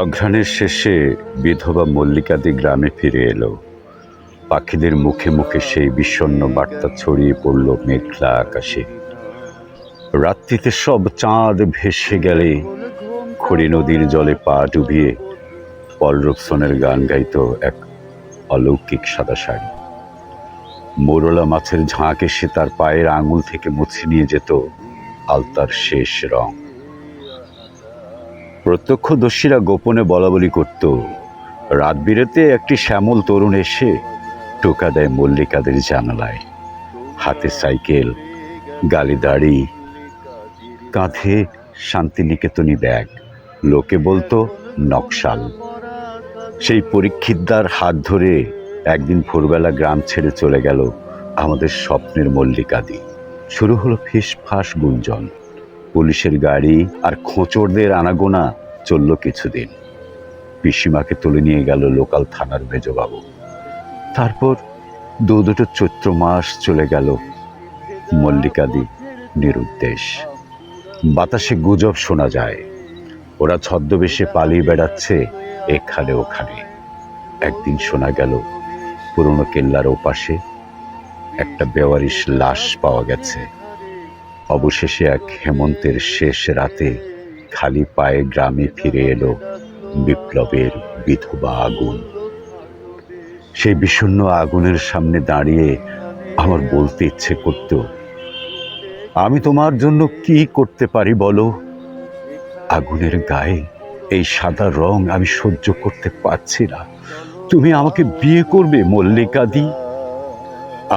অঘ্রাণের শেষে বিধবা মল্লিকাদি গ্রামে ফিরে এলো। পাখিদের মুখে মুখে সেই বিষণ্ণ বার্তা ছড়িয়ে পড়ল মেঘলা আকাশে। রাত্রিতে সব চাঁদ ভেসে গেলে, খড়ি নদীর জলে পা ডুবিয়ে পলরক্ষণের গান গাইত এক অলৌকিক সাদা শাড়ি। মোরলা মাছের ঝাঁক এসে তার পায়ের আঙুল থেকে মুছে নিয়ে যেত আলতার শেষ রং। প্রত্যক্ষদর্শীরা গোপনে বলাবলি করত। রাত বিরেতে একটি শ্যামল তরুণ এসে টোকা দেয় মল্লিকাদের জানালায়। হাতে সাইকেল, গালি দাড়ি, কাঁধে শান্তিনিকেতনী ব্যাগ, লোকে বলতো নকশাল। সেই পরীক্ষিতদার হাত ধরে একদিন ভোরবেলা গ্রাম ছেড়ে চলে গেল আমাদের স্বপ্নের মল্লিকাদি। শুরু হলো ফিস ফাঁস গুঞ্জন। পুলিশের গাড়ি আর খোঁচড়দের আনাগোনা চলল কিছুদিন। পিসিমাকে তুলে নিয়ে গেল লোকাল থানার মেজবাবু। তারপর দু দুটো চৈত্র মাস চলে গেল মল্লিকাদি নিরুদ্দেশ। বাতাসে গুজব শোনা যায়। ওরা ছদ্মবেশে পালিয়ে বেড়াচ্ছে এখানে ওখানে। একদিন শোনা গেল পুরনো কেল্লার ওপাশে একটা বেওয়ারিশ লাশ পাওয়া গেছে। অবশেষে এক হেমন্তের শেষ রাতে খালি পায়ে গ্রামে ফিরে এলো বিপ্লবের বিধবা আগুন। সেই বিষণ্ন আগুনের সামনে দাঁড়িয়ে আমার বলতে ইচ্ছে করত, আমি তোমার জন্য কি করতে পারি বলো? আগুনের গায়ে এই সাদা রং আমি সহ্য করতে পারছি না। তুমি আমাকে বিয়ে করবে, মল্লিকাদি।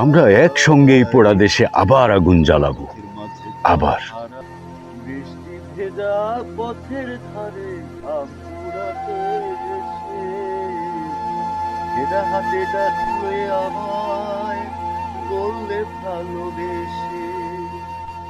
আমরা একসঙ্গে এই পোড়া দেশে আবার আগুন জ্বালাবো। আবার। বৃষ্টি ভেজা পথের ধারে হাতে আমার